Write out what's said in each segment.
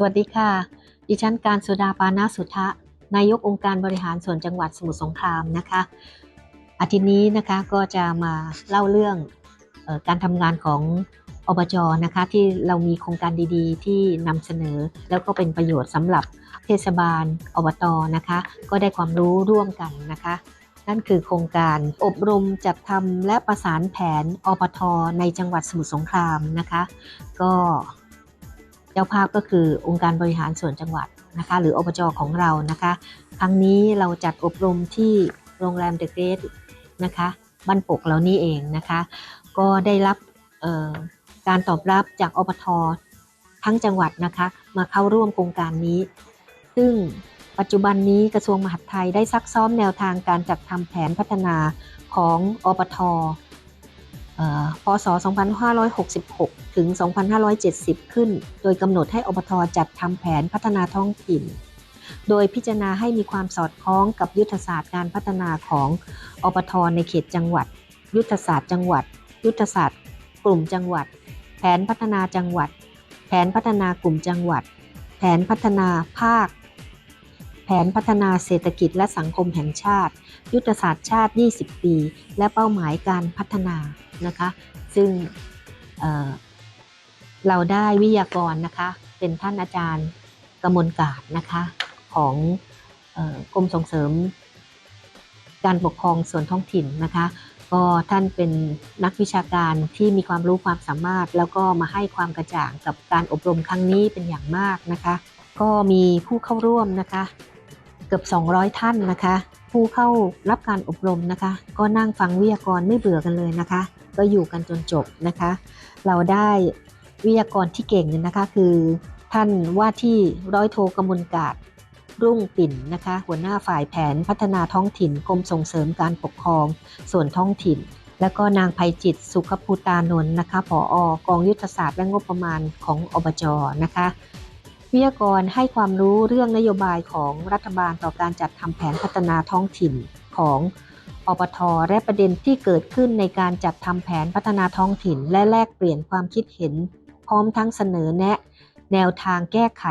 สวัสดีค่ะ ดิฉันการสุดาปานาสุทะนายกองค์การบริหารส่วนจังหวัดสมุทรสงครามนะคะ อาทิตย์นี้นะคะก็จะมาเล่าเรื่องออการทำงานของอบจนะคะที่เรามีโครงการดีๆ ที่นำเสนอ แล้วก็เป็นประโยชน์สำหรับเทศบาลอบตนะคะ ก็ได้ความรู้ร่วมกันนะคะ นั่นคือโครงการอบรมจัดทำและประสานแผนอปทในจังหวัดสมุทรสงครามนะคะ ก็ เจ้าภาพก็คือองค์การบริหารส่วนจังหวัดนะคะ หรืออบจของเรานะคะ ครั้งนี้เราจัดอบรมที่โรงแรมเดอะเกรทนะคะบ้านปกเรานี่เองนะคะ ก็ได้รับการตอบรับจากอปททั้งจังหวัดนะคะ มาเข้าร่วมโครงการนี้ ซึ่งปัจจุบันนี้กระทรวงมหาดไทยได้ซักซ้อมแนวทางการจัดทำแผนพัฒนาของอปทอ พศ 2566 ถึง 2570 ขึ้น โดยกำหนดให้อปทจัดทำแผนพัฒนาท้องถิ่น โดยพิจารณาให้มีความสอดคล้องกับยุทธศาสตร์การพัฒนาของอปทในเขตจังหวัด ยุทธศาสตร์จังหวัด ยุทธศาสตร์กลุ่มจังหวัด แผนพัฒนาจังหวัด แผนพัฒนากลุ่มจังหวัด แผนพัฒนาภาค แผนพัฒนาเศรษฐกิจและสังคมแห่งชาติ ยุทธศาสตร์ชาติ 20 ปี และเป้าหมายการพัฒนานะคะ ซึ่งเเราได้วิทยากรนะคะ เป็นท่านอาจารย์กมลกาศนะคะ ของออกรมส่งเสริม การปกครองส่วนท้องถิ่นนะคะก็ท่านเป็นนักวิชาการที่มีความรู้ความสามารถ แล้วก็มาให้ความกระจ่างกับการอบรมครั้งนี้เป็นอย่างมากนะคะ ก็มีผู้เข้าร่วมนะคะ เกือบ 200 ท่านนะคะ ผู้เข้ารับการอบรมนะคะ ก็นั่งฟังวิทยากรไม่เบื่อกันเลยนะคะ ก็อยู่กันจนจบนะคะ เราได้วิทยากรที่เก่งนะคะ คือท่านว่าที่ร้อยโทกมลกาศรุ่งปิ่นนะคะ หัวหน้าฝ่ายแผนพัฒนาท้องถิ่นกรมส่งเสริมการปกครอง ส่วนท้องถิ่น แล้วก็นางภัยจิตสุขภูตานนท์นะคะผออกองยุทธศาสตร์และงบประมาณของอบจนะคะ วิทยากรให้ความรู้เรื่องนโยบายของรัฐบาลต่อการจัดทำแผนพัฒนาท้องถิ่นของอปทและประเด็นที่เกิดขึ้นในการจัดทำแผนพัฒนาท้องถิ่น และแลกเปลี่ยนความคิดเห็น พร้อมทั้งเสนอแนะ แนวทางแก้ไข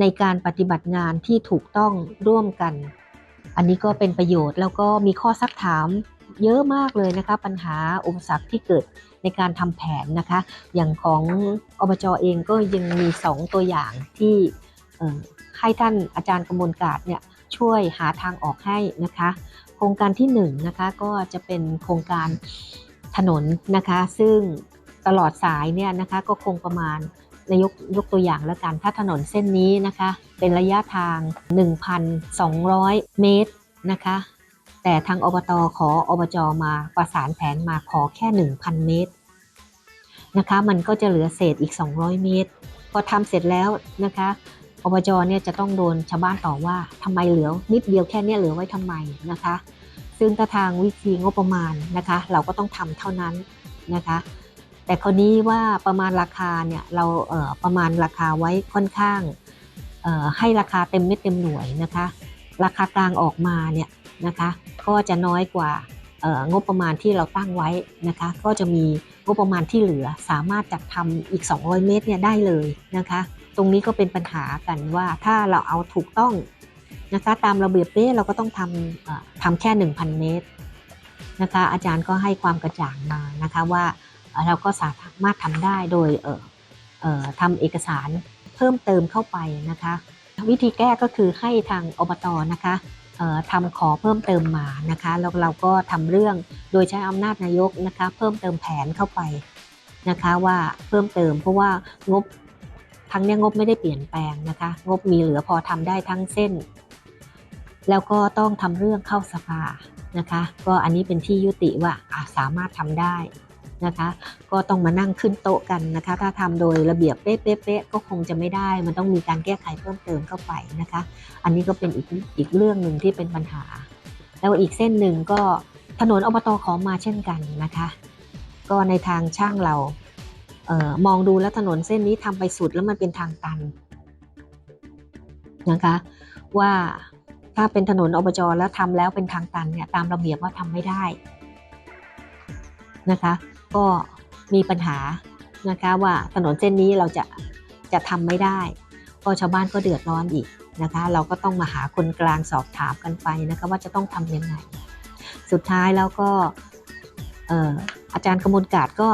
ในการปฏิบัติงานที่ถูกต้องร่วมกัน อันนี้ก็เป็นประโยชน์แล้วก็มีข้อซักถาม เยอะมากเลยนะคะ ปัญหาอุปสรรคที่เกิดในการทำแผนนะคะ อย่างของอบจเองก็ยังมี 2 ตัวอย่างที่ให้ท่านอาจารย์กมลกาศเนี่ยช่วยหาทางออกให้นะคะ โครงการที่1นงนะคะก็จะเป็นโครงการถนนนะคะ ซึ่งตลอดสายเนี่ยนะคะก็คงประมาณนายกยกตัวอย่างแล้วกัน ถ้าถนนเส้นนี้นะคะ เป็นระยะทาง 1,200 เมตรนะคะ แต่ทางอบตขออบจมาประสานแผนมาขอแค่ 1,000 เมตรนะคะมันก็จะเหลือเศษอีก 200 เมตร พอทำเสร็จแล้วนะคะอบจเนี่ยจะต้องโดนชาวบ้านต่อว่าทำไมเหลือนิดเดียวแค่เนี้ยเหลือไว้ทำไมนะคะ ซึ่งทางวิธีงบประมาณนะคะ เราก็ต้องทำเท่านั้นนะคะ แต่ครนี้ว่าประมาณราคาเนี่ยเราเออประมาณราคาไว้ค่อนข้างออให้ราคาเต็มเม็ดเต็มหน่วยนะคะ ราคากลางออกมาเนี่ยนะคะ ก็จะน้อยกว่างบประมาณที่เราตั้งไว้นะคะ ก็จะมีงบประมาณที่เหลือสามารถจัดทำอีก 200 เมตรเนี่ยได้เลยนะคะ ตรงนี้ก็เป็นปัญหากันว่าถ้าเราเอาถูกต้องนะคะตามระเบียบเป๊ะเราก็ต้องทำทำแค่ 1,000 เมตรนะคะอาจารย์ก็ให้ความกระจ่างมานะคะว่าเราก็สามารถทำได้โดยเออเออทำเอกสารเพิ่มเติมเข้าไปนะคะ วิธีแก้ก็คือให้ทางอบตนะคะ ทำขอเพิ่มเติมมานะคะแล้วเราก็ทำเรื่องโดยใช้อำนาจนายกนะคะเพิ่มเติมแผนเข้าไปนะคะว่าเพิ่มเติมเพราะว่างบทั้งนี้งบไม่ได้เปลี่ยนแปลงนะคะงบมีเหลือพอทำได้ทั้งเส้น แล้วก็ต้องทำเรื่องเข้าสภานะคะ ก็อันนี้เป็นที่ยุติว่าสามารถทำได้ นะคะ ก็ต้องมานั่งขึ้นโต๊ะกันนะคะ ถ้าทำโดยระเบียบเป๊ะๆก็คงจะไม่ได้ มันต้องมีการแก้ไขเพิ่มเติมเข้าไปนะคะ อันนี้ก็เป็นอีกอีกเรื่องหนึ่งที่เป็นปัญหา แล้วอีกเส้นหนึ่งก็ถนนอบตขอมาเช่นกันนะคะ ก็ในทางช่างเราเออมองดูแล้วถนนเส้นนี้ทำไปสุดแล้วมันเป็นทางตันนะคะ ว่าถ้าเป็นถนนอบจแล้วทำแล้วเป็นทางตันเนี่ยตามระเบียบว่าทำไม่ได้นะคะ ก็มีปัญหานะคะว่าถนนเส้นนี้เราจะจะทำไม่ได้พก็ชาวบ้านก็เดือดร้อนอีกนะคะ เราก็ต้องมาหาคนกลางสอบถามกันไปนะคะว่าจะต้องทำยังไง สุดท้ายแล้วก็อออาจารย์กมลกาดก็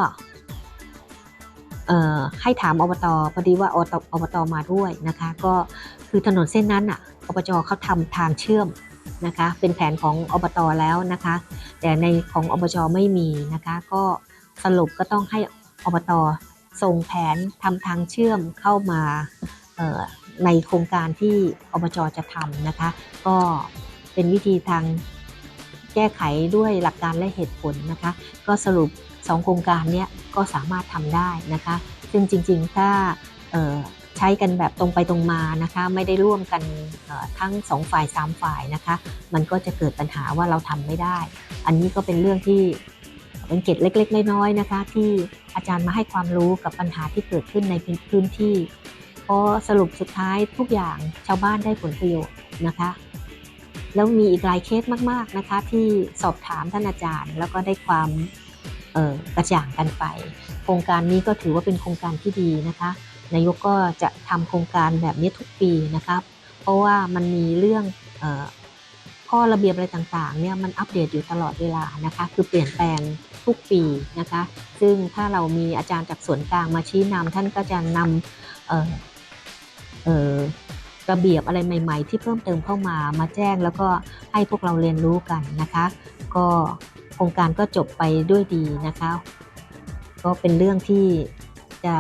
ให้ถามอบตพอดีว่าอบตอบตมาด้วยนะคะ ก็คือถนนเส้นนั้นอะอบจเขาทำทางเชื่อมนะคะ เป็นแผนของอบตแล้วนะคะ แต่ในของอบจไม่มีนะคะ ก็ สรุปก็ต้องให้อบตส่งแผนทำทางเชื่อมเข้ามาในโครงการที่อบจจะทำนะคะ ก็เป็นวิธีทางแก้ไขด้วยหลักการและเหตุผลนะคะ ก็สรุป 2 โครงการเนี้ยก็สามารถทำได้นะคะ ซึ่งจริงๆถ้าใช้กันแบบตรงไปตรงมานะคะ ไม่ได้ร่วมกันทั้ง 2 ฝ่าย 3 ฝ่ายนะคะ มันก็จะเกิดปัญหาว่าเราทำไม่ได้ อันนี้ก็เป็นเรื่องที่ เป็นเกร็ดเล็ก ๆ น้อยๆนะคะ ที่อาจารย์มาให้ความรู้กับปัญหาที่เกิดขึ้นในพื้นที่เพราะสรุปสุดท้ายทุกอย่างชาวบ้านได้ผลประโยชน์นะคะ แล้วมีอีกหลายเคสมากๆนะคะ ที่สอบถามท่านอาจารย์ แล้วก็ได้ความกระจ่างกันไป โครงการนี้ก็ถือว่าเป็นโครงการที่ดีนะคะ นายกก็จะทำโครงการแบบนี้ทุกปีนะครับเพราะว่ามันมีเรื่องอ ข้อระเบียบอะไรต่างๆเนี่ยมันอัปเดตอยู่ตลอดเวลานะคะคือเปลี่ยนแปลงทุกปีนะคะ ซึ่งถ้าเรามีอาจารย์จากส่วนกลางมาชี้นำท่านก็จะนำระเบียบอะไรใหม่ ๆ ที่เพิ่มเติมเข้ามามาแจ้ง แล้วก็ให้พวกเราเรียนรู้กันนะคะ ก็โครงการก็จบไปด้วยดีนะคะ ก็เป็นเรื่องที่จะ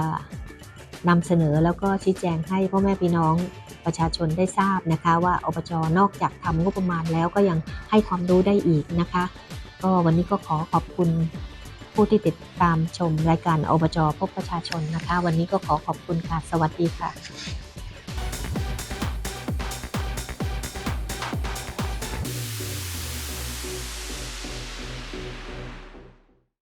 นำเสนอแล้วก็ชี้แจงให้พ่อแม่พี่น้อง ประชาชนได้ทราบนะคะว่าอบจนอกจากทำงบประมาณแล้วก็ยังให้ความรู้ได้อีกนะคะ ก็วันนี้ก็ขอขอบคุณผู้ที่ติดตามชมรายการอบจพบประชาชนนะคะ วันนี้ก็ขอขอบคุณค่ะ สวัสดีค่ะ